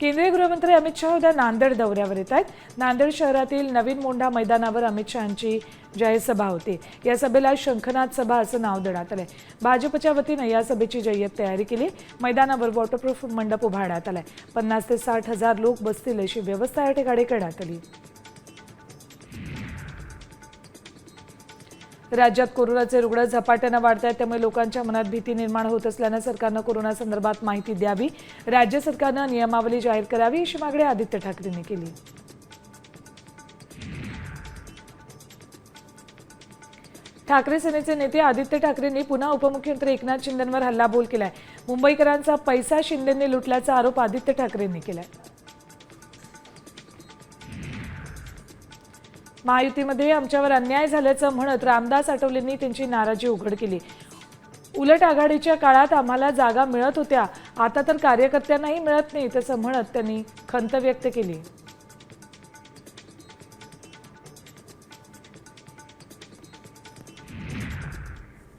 केंद्रीय गृहमंत्री अमित शहा उद्या नांदेड दौऱ्यावर येत आहेत. नांदेड शहरातील नवीन मोंढा मैदानावर अमित शहांची जाहीर सभा होती. या सभेला शंखनाथ सभा असं नाव देण्यात आलंय. भाजपच्या वतीनं या सभेची जय्यत तयारी केली. मैदानावर वॉटरप्रूफ मंडप उभारण्यात आलाय. पन्नास ते साठ हजार लोक बसतील अशी व्यवस्था या ठिकाणी करण्यात आली. राज्यात कोरोनाचे रुग्ण झपाट्यानं वाढत आहेत त्यामुळे लोकांच्या मनात भीती निर्माण होत असल्यानं सरकारनं कोरोना संदर्भात माहिती द्यावी. राज्य सरकारनं नियमावली जाहीर करावी अशी मागणी आदित्य ठाकरेंनी केली. ठाकरे सेनेचे नेते आदित्य ठाकरेंनी पुन्हा उपमुख्यमंत्री एकनाथ शिंदेंवर हल्लाबोल केलाय. मुंबईकरांचा पैसा शिंदेंनी लुटल्याचा आरोप आदित्य ठाकरेंनी केलाय. महायुतीमध्ये आमच्यावर अन्याय झाल्याचं म्हणत रामदास आठवलेंनी त्यांची नाराजी उघड केली. उलट आघाडीच्या काळात आम्हाला जागा मिळत होत्या. आता तर कार्यकर्त्यांनाही मिळत नाही तसं म्हणत त्यांनी खंत व्यक्त केली.